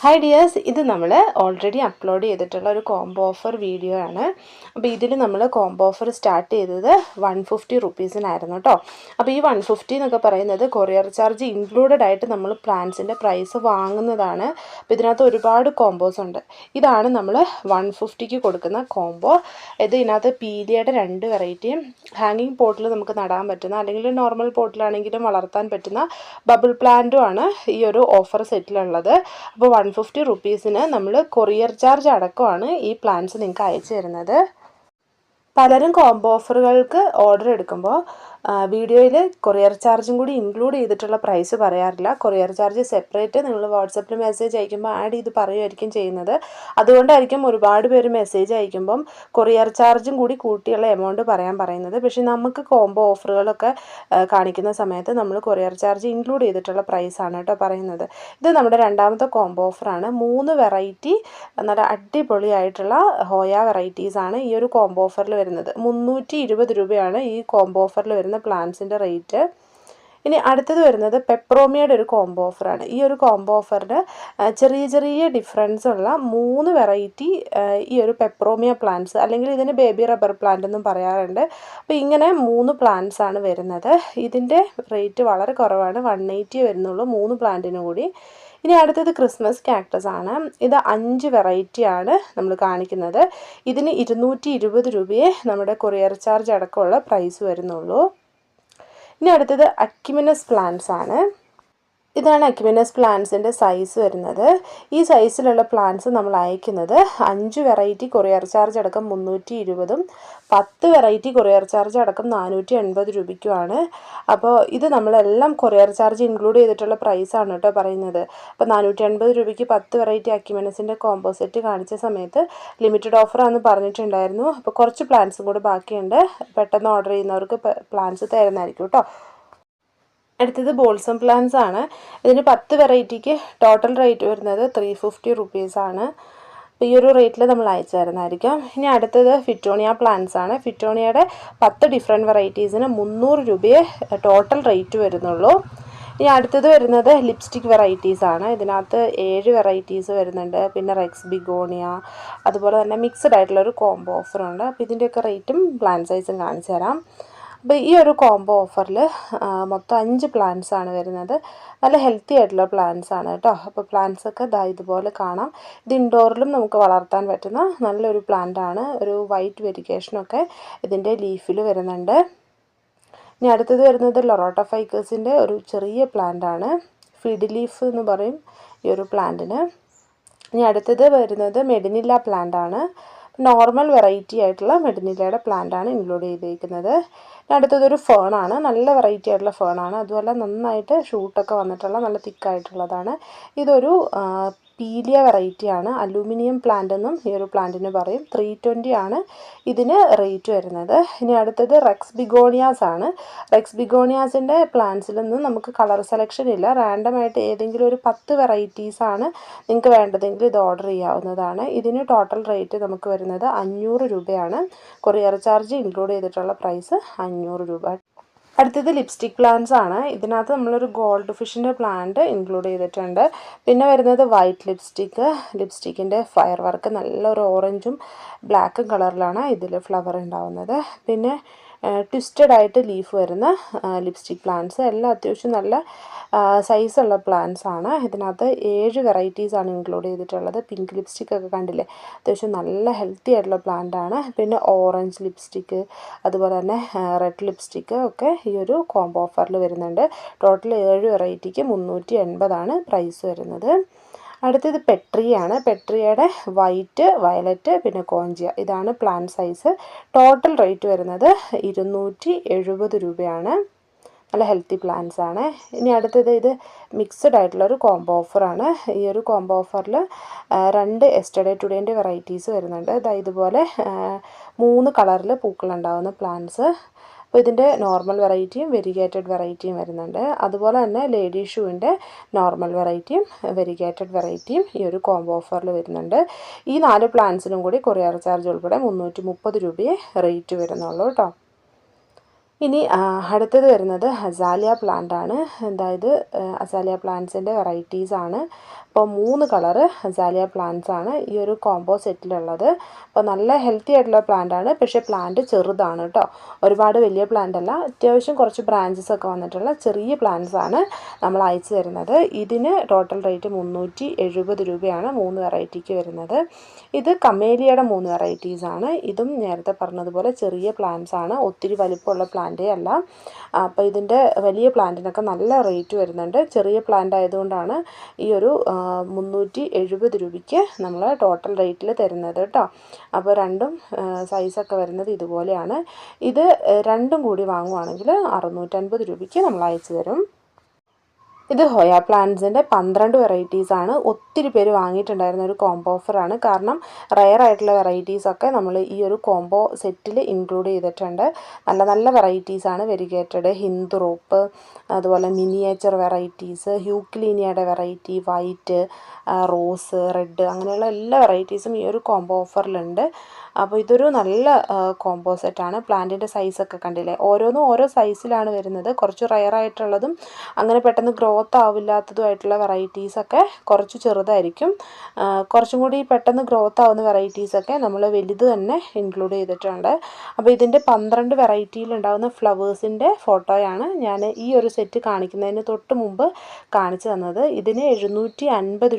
Hi dears ഇത് നമ്മൾ already upload ചെയ്തിട്ടുള്ള ഒരു കോംബോ ഓഫർ വീഡിയോ ആണ്. അപ്പോൾ ഇതിൽ നമ്മൾ കോംബോ ഓഫർ സ്റ്റാർട്ട് ചെയ്തത് വൺ ഫിഫ്റ്റി റുപ്പീസിനായിരുന്നു കേട്ടോ അപ്പോൾ ഈ വൺ ഫിഫ്റ്റി എന്നൊക്കെ പറയുന്നത് കൊറിയർ ചാർജ് ഇൻക്ലൂഡഡ് ആയിട്ട് നമ്മൾ പ്ലാൻസിന്റെ പ്രൈസ് വാങ്ങുന്നതാണ്. അപ്പോൾ ഇതിനകത്ത് ഒരുപാട് കോംബോസ് ഉണ്ട്. ഇതാണ് നമ്മൾ വൺ ഫിഫ്റ്റിക്ക് കൊടുക്കുന്ന കോംബോ ഇത് ഇതിനകത്ത് പീലിയയുടെ രണ്ട് വെറൈറ്റിയും ഹാങ്ങിങ് പോട്ടിൽ നമുക്ക് നടാൻ പറ്റുന്ന അല്ലെങ്കിൽ നോർമൽ പോട്ടിലാണെങ്കിലും വളർത്താൻ പറ്റുന്ന ബബിൾ പ്ലാന്റും ആണ് ഈ ഒരു ഓഫർ സെറ്റിലുള്ളത് അപ്പോൾ വൺ ഫിഫ്റ്റി റുപ്പീസിന് നമ്മൾ കൊറിയർ ചാർജ് അടക്കമാണ് ഈ പ്ലാൻസ് നിങ്ങൾക്ക് അയച്ചു തരുന്നത്. പലരും കോംബോ ഓഫറുകൾക്ക് ഓർഡർ എടുക്കുമ്പോൾ വീഡിയോയിൽ കൊറിയർ ചാർജും കൂടി ഇൻക്ലൂഡ് ചെയ്തിട്ടുള്ള പ്രൈസ് പറയാറില്ല. കൊറിയർ ചാർജ് സെപ്പറേറ്റ് നിങ്ങൾ വാട്സപ്പിൽ മെസ്സേജ് അയക്കുമ്പോൾ ആഡ് ചെയ്ത് പറയുമായിരിക്കും ചെയ്യുന്നത്. അതുകൊണ്ടായിരിക്കും ഒരുപാട് പേര് മെസ്സേജ് അയക്കുമ്പം കൊറിയർ ചാർജും കൂടി കൂട്ടിയുള്ള എമൗണ്ട് പറയാൻ പറയുന്നത്. പക്ഷേ നമുക്ക് കോംബോ ഓഫറുകളൊക്കെ കാണിക്കുന്ന സമയത്ത് നമ്മൾ കൊറിയർ ചാർജ് ഇൻക്ലൂഡ് ചെയ്തിട്ടുള്ള പ്രൈസാണ് കേട്ടോ പറയുന്നത്. ഇത് നമ്മുടെ രണ്ടാമത്തെ കോംബോ ഓഫറാണ് മൂന്ന് വെറൈറ്റി നല്ല അടിപൊളിയായിട്ടുള്ള ഹോയ വെറൈറ്റീസാണ് ഈ ഒരു കോംബോ ഓഫറിൽ വരുന്നത്. മുന്നൂറ്റി രൂപയാണ് ഈ കോംബോ ഓഫറിൽ വരുന്ന പ്ലാൻസിന്റെ റേറ്റ് ഇനി അടുത്തത് വരുന്നത് പെപ്രോമിയയുടെ ഒരു കോംബോ ഓഫറാണ് ഈ ഒരു കോംബോ ഓഫറിന് ചെറിയ ചെറിയ ഡിഫറൻസ് ഉള്ള മൂന്ന് വെറൈറ്റി ഈ ഒരു പെപ്രോമിയ പ്ലാന്റ്സ് അല്ലെങ്കിൽ ഇതിന് ബേബി റബ്ബർ പ്ലാന്റ് എന്നും പറയാറുണ്ട്. അപ്പോൾ ഇങ്ങനെ മൂന്ന് പ്ലാന്റ്സ് ആണ് വരുന്നത്. ഇതിന്റെ റേറ്റ് വളരെ കുറവാണ്. വൺ എയ്റ്റി വരുന്നുള്ളൂ മൂന്ന് പ്ലാന്റിനും കൂടി. ഇനി അടുത്തത് ക്രിസ്മസ് കാക്ടസ് ആണ്. ഇത് അഞ്ച് വെറൈറ്റിയാണ് നമ്മൾ കാണിക്കുന്നത്. ഇതിന് ഇരുന്നൂറ്റി ഇരുപത് രൂപയെ നമ്മുടെ കൊറിയർ ചാർജ് അടക്കമുള്ള പ്രൈസ് വരുന്നുള്ളൂ. ഇനി അടുത്തത് അക്യുമിനസ് പ്ലാന്റ്സ് ആണ് ഇതാണ് അക്യുമിനസ് പ്ലാന്റ്സിന്റെ സൈസ് വരുന്നത്. ഈ സൈസിലുള്ള പ്ലാന്റ്സ് നമ്മൾ അയക്കുന്നത് അഞ്ച് വെറൈറ്റി കൊറിയർ ചാർജ് അടക്കം മുന്നൂറ്റി ഇരുപതും പത്ത് വെറൈറ്റി കൊറിയർ ചാർജ് അടക്കം നാനൂറ്റി എൺപത് രൂപയ്ക്കുമാണ്. അപ്പോൾ ഇത് നമ്മളെല്ലാം കൊറിയർ ചാർജ് ഇൻക്ലൂഡ് ചെയ്തിട്ടുള്ള പ്രൈസാണ് കേട്ടോ പറയുന്നത്. അപ്പോൾ നാനൂറ്റി എൺപത് രൂപയ്ക്ക് പത്ത് വെറൈറ്റി അക്യുമിനസിന്റെ കോമ്പോസെറ്റ് കാണിച്ച സമയത്ത് ലിമിറ്റഡ് ഓഫറാണെന്ന് പറഞ്ഞിട്ടുണ്ടായിരുന്നു. അപ്പോൾ കുറച്ച് പ്ലാന്റ്സും കൂടെ ബാക്കിയുണ്ട്. പെട്ടെന്ന് ഓർഡർ ചെയ്യുന്നവർക്ക് പ്ലാന്റ്സ് തരുന്നതായിരിക്കും കേട്ടോ. അടുത്തത് ബോൾസം പ്ലാൻസ് ആണ്. ഇതിന് പത്ത് വെറൈറ്റിക്ക് ടോട്ടൽ റേറ്റ് വരുന്നത് ത്രീ ഫിഫ്റ്റി റുപ്പീസാണ് ഈ ഒരു റേറ്റിൽ നമ്മൾ അയച്ചു തരുന്നതായിരിക്കും. ഇനി അടുത്തത് ഫിറ്റോണിയ പ്ലാന്റ്സ് ആണ്. ഫിറ്റോണിയയുടെ പത്ത് ഡിഫറെന്റ് വെറൈറ്റീസിന് മുന്നൂറ് രൂപയെ ടോട്ടൽ റേറ്റ് വരുന്നുള്ളൂ. ഇനി അടുത്തത് വരുന്നത് ലിപ്സ്റ്റിക് വെറൈറ്റീസ് ആണ്. ഇതിനകത്ത് ഏഴ് വെറൈറ്റീസ് വരുന്നുണ്ട്. പിന്നെ റെക്സ് ബിഗോണിയ അതുപോലെ തന്നെ മിക്സഡ് ആയിട്ടുള്ള ഒരു കോംബോ ഓഫറുണ്ട് അപ്പോൾ ഇതിന്റെയൊക്കെ റേറ്റും പ്ലാൻ സൈസും കാണിച്ചു തരാം. അപ്പോൾ ഈ ഒരു കോംബോ ഓഫറിൽ മൊത്തം അഞ്ച് പ്ലാൻസ് ആണ് വരുന്നത്. നല്ല ഹെൽത്തി ആയിട്ടുള്ള പ്ലാൻസ് ആണ് കേട്ടോ. അപ്പോൾ പ്ലാൻസ് ഒക്കെ ഇതാ ഇതുപോലെ കാണാം. ഇത് ഇൻഡോറിലും നമുക്ക് വളർത്താൻ പറ്റുന്ന നല്ലൊരു പ്ലാന്റ് ആണ്. ഒരു വൈറ്റ് വെരിക്കേഷനൊക്കെ ഇതിന്റെ ലീഫിൽ വരുന്നുണ്ട്. ഇനി അടുത്തത് വരുന്നത് ലൊറോട്ട ഫൈക്കേഴ്സിന്റെ ഒരു ചെറിയ പ്ലാന്റ് ആണ്. ഫിഡ് ലീഫ് എന്ന് പറയും ഈ ഒരു പ്ലാന്റിന് ഇനി അടുത്തത് വരുന്നത് മെഡിനില്ല പ്ലാന്റ് ആണ്. നോർമൽ വെറൈറ്റി ആയിട്ടുള്ള മെഡിനിലയുടെ പ്ലാന്റാണ് ഇൻക്ലൂഡ് ചെയ്തിരിക്കുന്നത്. അടുത്തതൊരു ഫേണാണ് നല്ല വെറൈറ്റി ആയിട്ടുള്ള ഫേണാണ് അതുപോലെ നന്നായിട്ട് ഷൂട്ടൊക്കെ വന്നിട്ടുള്ള നല്ല തിക്കായിട്ടുള്ളതാണ് ഇതൊരു പീലിയ വെറൈറ്റി ആണ്. അലൂമിനിയം പ്ലാന്റ് എന്നും ഈ ഒരു പ്ലാന്റിന് പറയും. ത്രീ ട്വന്റി ആണ് ഇതിന് റേറ്റ് വരുന്നത്. ഇനി അടുത്തത് റെക്സ് ബിഗോണിയാസ് ആണ്. റെക്സ് ബിഗോണിയാസിന്റെ പ്ലാന്റ്സിൽ നിന്ന് നമുക്ക് കളർ സെലക്ഷൻ ഇല്ല. റാൻഡമായിട്ട് ഏതെങ്കിലും ഒരു പത്ത് വെറൈറ്റീസ് ആണ് നിങ്ങൾക്ക് വേണ്ടതെങ്കിൽ ഇത് ഓർഡർ ചെയ്യാവുന്നതാണ്. ഇതിന് ടോട്ടൽ റേറ്റ് നമുക്ക് വരുന്നത് അഞ്ഞൂറ് രൂപയാണ്. കൊറിയർ ചാർജ് ഇൻക്ലൂഡ് ചെയ്തിട്ടുള്ള പ്രൈസ് അഞ്ഞൂറ് രൂപ. അടുത്തത് ലിപ്സ്റ്റിക് പ്ലാന്റ്സ് ആണ്. ഇതിനകത്ത് നമ്മളൊരു ഗോൾഡ് ഫിഷിന്റെ പ്ലാന്റ് ഇൻക്ലൂഡ് ചെയ്തിട്ടുണ്ട്. പിന്നെ വരുന്നത് വൈറ്റ് ലിപ്സ്റ്റിക്ക് ലിപ്സ്റ്റിക്കിന്റെ ഫയർ വർക്ക് നല്ലൊരു ഓറഞ്ചും ബ്ലാക്കും കളറിലാണ് ഇതിൽ ഫ്ലവർ ഉണ്ടാവുന്നത് പിന്നെ ട്വിസ്റ്റഡ് ആയിട്ട് ലീഫ് വരുന്ന ലിപ്സ്റ്റിക് പ്ലാന്റ്സ് എല്ലാം അത്യാവശ്യം നല്ല സൈസുള്ള പ്ലാന്റ്സ് ആണ്. ഇതിനകത്ത് ഏഴ് വെറൈറ്റീസ് ആണ് ഇൻക്ലൂഡ് ചെയ്തിട്ടുള്ളത്. പിങ്ക് ലിപ്സ്റ്റിക് ഒക്കെ കണ്ടില്ലേ? അത്യാവശ്യം നല്ല ഹെൽത്തി ആയിട്ടുള്ള പ്ലാന്റ് ആണ്. പിന്നെ ഓറഞ്ച് ലിപ്സ്റ്റിക്ക് അതുപോലെ തന്നെ റെഡ് ലിപ്സ്റ്റിക്ക് ഒക്കെ ഈ ഒരു കോംബോ ഓഫറിൽ വരുന്നുണ്ട്. ടോട്ടൽ ഏഴ് വെറൈറ്റിക്ക് മുന്നൂറ്റി എൺപതാണ് പ്രൈസ് വരുന്നത്. അടുത്തത് പെട്രിയാണ്. പെട്രിയയുടെ വൈറ്റ് വയലറ്റ് പിന്നെ കോഞ്ചിയ. ഇതാണ് പ്ലാൻ സൈസ്. ടോട്ടൽ റേറ്റ് വരുന്നത് ഇരുന്നൂറ്റി എഴുപത് രൂപയാണ്. നല്ല ഹെൽത്തി പ്ലാൻസ് ആണ്. ഇനി അടുത്തത് ഇത് മിക്സഡ് ആയിട്ടുള്ള ഒരു കോംബോ ഓഫറാണ്. ഈ ഒരു കോംബോ ഓഫറിൽ രണ്ട് എസ്റ്റഡേ ടുഡേന്റെ വെറൈറ്റീസ് വരുന്നുണ്ട്. ഇതാ ഇതുപോലെ മൂന്ന് കളറിൽ പൂക്കളുണ്ടാകുന്ന പ്ലാന്റ്സ് അപ്പോൾ ഇതിന്റെ നോർമൽ വെറൈറ്റിയും വെരിഗേറ്റഡ് വെറൈറ്റിയും വരുന്നുണ്ട്. അതുപോലെ തന്നെ ലേഡി ഷൂവിന്റെ നോർമൽ വെറൈറ്റിയും വെരിഗേറ്റഡ് വെറൈറ്റിയും ഈ ഒരു കോംബോ ഓഫറിൽ വരുന്നുണ്ട്. ഈ നാല് പ്ലാൻസിനും കൂടി കൊറിയർ ചാർജ് ഉൾപ്പെടെ മുന്നൂറ്റി രൂപയെ റേറ്റ് വരുന്നുള്ളൂ കേട്ടോ ഇനി അടുത്തത് വരുന്നത് അസാലിയ പ്ലാന്റ് ആണ്. അതായത് അസാലിയ പ്ലാന്റ്സിന്റെ വെറൈറ്റീസ് ആണ്. അപ്പോൾ മൂന്ന് കളറ് അസാലിയ പ്ലാന്റ്സ് ആണ് ഈ ഒരു കോംബോ സെറ്റിലുള്ളത് അപ്പോൾ നല്ല ഹെൽത്തി ആയിട്ടുള്ള പ്ലാന്റ് ആണ്. പക്ഷേ പ്ലാന്റ് ചെറുതാണ് കേട്ടോ ഒരുപാട് വലിയ പ്ലാന്റ് അല്ല. അത്യാവശ്യം കുറച്ച് ബ്രാഞ്ചസ് ഒക്കെ വന്നിട്ടുള്ള ചെറിയ പ്ലാന്റ്സ് ആണ് നമ്മൾ അയച്ചു തരുന്നത്. ഇതിന് ടോട്ടൽ റേറ്റ് മുന്നൂറ്റി എഴുപത് രൂപയാണ് മൂന്ന് വെറൈറ്റിക്ക് വരുന്നത്. ഇത് കമേലിയയുടെ മൂന്ന് വെറൈറ്റീസ് ആണ്. ഇതും നേരത്തെ പറഞ്ഞതുപോലെ ചെറിയ പ്ലാന്റ്സ് ആണ്. ഒത്തിരി വലിപ്പമുള്ള പ്ലാന്റേ അല്ല അപ്പോൾ ഇതിന്റെ വലിയ പ്ലാന്റിനൊക്കെ നല്ല റേറ്റ് വരുന്നുണ്ട്. ചെറിയ പ്ലാന്റ് ആയതുകൊണ്ടാണ് ഈ ഒരു മുന്നൂറ്റി എഴുപത് രൂപയ്ക്ക് നമ്മൾ ടോട്ടൽ റേറ്റിൽ തരുന്നത് കേട്ടോ അപ്പോൾ രണ്ടും സൈസൊക്കെ വരുന്നത് ഇതുപോലെയാണ്. ഇത് രണ്ടും കൂടി വാങ്ങുവാണെങ്കിൽ അറുന്നൂറ്റൻപത് രൂപയ്ക്ക് നമ്മൾ അയച്ചു തരും. ഇത് ഹോയ പ്ലാന്റ്സിന്റെ പന്ത്രണ്ട് ആണ്. ഒത്തിരി പേര് വാങ്ങിയിട്ടുണ്ടായിരുന്ന ഒരു കോംബോ ഓഫറാണ് കാരണം റയർ ആയിട്ടുള്ള വെറൈറ്റീസ് ഒക്കെ നമ്മൾ ഈ ഒരു കോംബോ സെറ്റിൽ ഇൻക്ലൂഡ് ചെയ്തിട്ടുണ്ട്. നല്ല നല്ല ആണ് വെരിഗേറ്റഡ് ഹിന്ദു റോപ്പ് അതുപോലെ മിനിയേച്ചർ വെറൈറ്റീസ് ഹ്യൂക്ലീനിയയുടെ വെറൈറ്റി വൈറ്റ് റോസ് റെഡ് അങ്ങനെയുള്ള എല്ലാ വെറൈറ്റീസും ഈ ഒരു കോംബോ ഓഫറിലുണ്ട് അപ്പോൾ ഇതൊരു നല്ല കോംബോ സെറ്റാണ് പ്ലാന്റിന്റെ സൈസൊക്കെ കണ്ടില്ലേ? ഓരോന്നും ഓരോ സൈസിലാണ് വരുന്നത്. കുറച്ച് റയർ ആയിട്ടുള്ളതും അങ്ങനെ പെട്ടെന്ന് ഗ്രോത്ത് ആവില്ലാത്തതുമായിട്ടുള്ള വെറൈറ്റീസൊക്കെ കുറച്ച് ചെറുതായിരിക്കും. കുറച്ചും കൂടി പെട്ടെന്ന് ഗ്രോത്ത് ആവുന്ന വെറൈറ്റീസൊക്കെ നമ്മൾ വലുത് തന്നെ ഇൻക്ലൂഡ് ചെയ്തിട്ടുണ്ട്. അപ്പോൾ ഇതിന്റെ പന്ത്രണ്ട് വെറൈറ്റിയിൽ ഉണ്ടാകുന്ന ഫ്ലവേഴ്സിന്റെ ഫോട്ടോയാണ് ഞാൻ ഈ ഒരു സെറ്റ് കാണിക്കുന്നതിന് തൊട്ട് മുമ്പ് കാണിച്ചു തന്നത്. ഇതിന് എഴുന്നൂറ്റി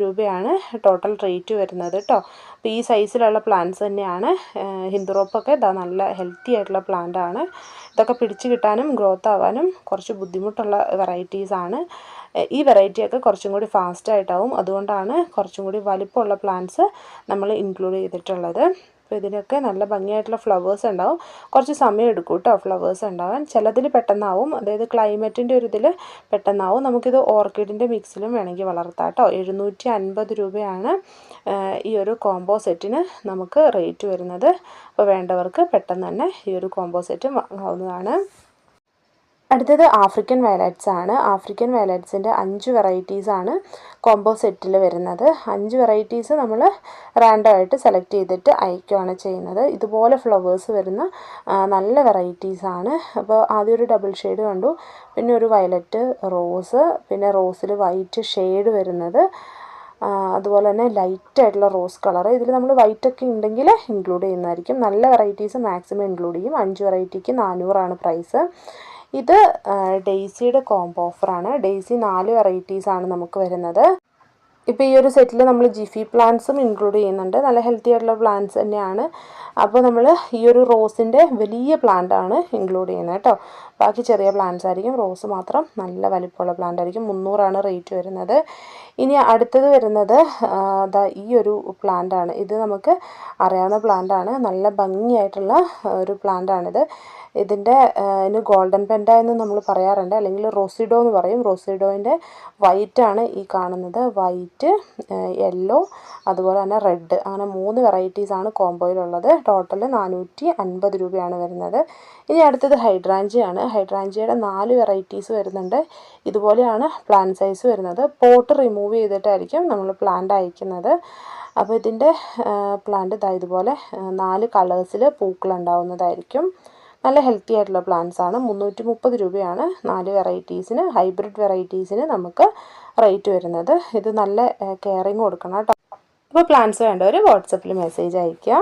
രൂപയാണ് ടോട്ടൽ റേറ്റ് വരുന്നത് കേട്ടോ അപ്പോൾ ഈ സൈസിലുള്ള പ്ലാന്റ്സ് തന്നെയാണ്. ഹിന്ദുറോപ്പൊക്കെ ഇതാ നല്ല ഹെൽത്തി ആയിട്ടുള്ള പ്ലാന്റ് ആണ്. ഇതൊക്കെ പിടിച്ച് കിട്ടാനും ഗ്രോത്ത് ആവാനും കുറച്ച് ബുദ്ധിമുട്ടുള്ള വെറൈറ്റീസാണ് ഈ വെറൈറ്റിയൊക്കെ കുറച്ചും കൂടി ഫാസ്റ്റായിട്ടാവും അതുകൊണ്ടാണ് കുറച്ചും കൂടി വലിപ്പമുള്ള പ്ലാന്റ്സ് നമ്മൾ ഇൻക്ലൂഡ് ചെയ്തിട്ടുള്ളത്. അപ്പോൾ ഇതിനൊക്കെ നല്ല ഭംഗിയായിട്ടുള്ള ഫ്ലവേഴ്സ് ഉണ്ടാവും. കുറച്ച് സമയം എടുക്കും കേട്ടോ ഫ്ലവേഴ്സ് ഉണ്ടാവാൻ. ചിലതിൽ പെട്ടെന്നാവും. അതായത് ക്ലൈമറ്റിന്റെ ഒരു ഇതിൽ പെട്ടെന്നാവും. നമുക്കിത് ഓർക്കിഡിന്റെ മിക്സിലും വേണമെങ്കിൽ വളർത്താം കേട്ടോ എഴുന്നൂറ്റി അൻപത് രൂപയാണ് ഈ ഒരു കോംബോ സെറ്റിന് നമുക്ക് റേറ്റ് വരുന്നത്. അപ്പോൾ വേണ്ടവർക്ക് പെട്ടെന്ന് തന്നെ ഈ ഒരു കോംബോ സെറ്റ് വാങ്ങാവുന്നതാണ്. അടുത്തത് ആഫ്രിക്കൻ വയലറ്റ്സ് ആണ്. ആഫ്രിക്കൻ വയലറ്റ്സിന്റെ അഞ്ച് വെറൈറ്റീസ് ആണ് കോംബോ സെറ്റിൽ വരുന്നത്. അഞ്ച് വെറൈറ്റീസ് നമ്മൾ റാൻഡം ആയിട്ട് സെലക്ട് ചെയ്തിട്ട് അയക്കുകയാണ് ചെയ്യുന്നത്. ഇതുപോലെ ഫ്ലവേഴ്സ് വരുന്ന നല്ല വെറൈറ്റീസ് ആണ്. അപ്പോൾ ആദ്യം ഒരു ഡബിൾ ഷെയ്ഡ് കണ്ടു. പിന്നെ ഒരു വയലറ്റ് റോസ് പിന്നെ റോസിൽ വൈറ്റ് ഷെയ്ഡ് വരുന്നത്. അതുപോലെ തന്നെ ലൈറ്റ് ആയിട്ടുള്ള റോസ് കളർ ഇതിൽ നമ്മൾ വൈറ്റ് ഒക്കെ ഉണ്ടെങ്കിൽ ഇൻക്ലൂഡ് ചെയ്യുന്നതായിരിക്കും. നല്ല വെറൈറ്റീസ് മാക്സിമം ഇൻക്ലൂഡ് ചെയ്യും. അഞ്ച് വെറൈറ്റിക്ക് നാനൂറാണ് പ്രൈസ് ഇത് ഡെയ്സിയുടെ കോംബോ ഓഫറാണ് ഡെയ്സി നാല് വെറൈറ്റീസാണ് നമുക്ക് വരുന്നത്. ഇപ്പോൾ ഈ ഒരു സെറ്റിൽ നമ്മൾ ജിഫി പ്ലാന്റ്സും ഇൻക്ലൂഡ് ചെയ്യുന്നുണ്ട്. നല്ല ഹെൽത്തി ആയിട്ടുള്ള പ്ലാന്റ്സ് തന്നെയാണ്. അപ്പോൾ നമ്മൾ ഈ ഒരു റോസിന്റെ വലിയ പ്ലാന്റ് ആണ് ഇൻക്ലൂഡ് ചെയ്യുന്നത് കേട്ടോ. ബാക്കി ചെറിയ പ്ലാന്റ്സ് ആയിരിക്കും. റോസ് മാത്രം നല്ല വലിപ്പമുള്ള പ്ലാന്റ് ആയിരിക്കും. മുന്നൂറാണ് റേറ്റ് വരുന്നത്. ഇനി അടുത്തത് വരുന്നത് ഈ ഒരു പ്ലാന്റ് ആണ്. ഇത് നമുക്ക് അറിയാവുന്ന പ്ലാന്റ് ആണ്. നല്ല ഭംഗിയായിട്ടുള്ള ഒരു പ്ലാന്റ് ആണിത്. ഇതിന്റെ ഇതിന് ഗോൾഡൻ പെൻഡ എന്ന് നമ്മൾ പറയാറുണ്ട്. അല്ലെങ്കിൽ റോസിഡോ എന്ന് പറയും. റോസിഡോയിന്റെ വൈറ്റാണ് ഈ കാണുന്നത്. വൈറ്റ് യെല്ലോ അതുപോലെ തന്നെ റെഡ് അങ്ങനെ മൂന്ന് വെറൈറ്റീസാണ് കോംബോയിലുള്ളത് ടോട്ടൽ നാനൂറ്റി അൻപത് രൂപയാണ് വരുന്നത്. ഇനി അടുത്തത് ഹൈഡ്രാഞ്ചിയാണ്. ഹൈഡ്രാഞ്ചിയുടെ നാല് വെറൈറ്റീസ് വരുന്നുണ്ട്. ഇതുപോലെയാണ് പ്ലാൻ സൈസ് വരുന്നത്. പോട്ട് റിമൂവ് ചെയ്തിട്ടായിരിക്കും നമ്മൾ പ്ലാന്റ് അയക്കുന്നത്. അപ്പോൾ ഇതിന്റെ പ്ലാന്റ് ഇതാ ഇതുപോലെ നാല് കളേഴ്സിൽ പൂക്കളുണ്ടാവുന്നതായിരിക്കും നല്ല ഹെൽത്തി ആയിട്ടുള്ള പ്ലാന്റ്സ് ആണ്. മുന്നൂറ്റി മുപ്പത് രൂപയാണ് നാല് വെറൈറ്റീസിന് ഹൈബ്രിഡ് വെറൈറ്റീസിന് നമുക്ക് റേറ്റ് വരുന്നത്. ഇത് നല്ല കെയറിങ് കൊടുക്കണം കേട്ടോ. അപ്പോൾ പ്ലാന്റ്സ് വേണ്ടവർ വാട്സപ്പിൽ മെസ്സേജ് അയയ്ക്കുക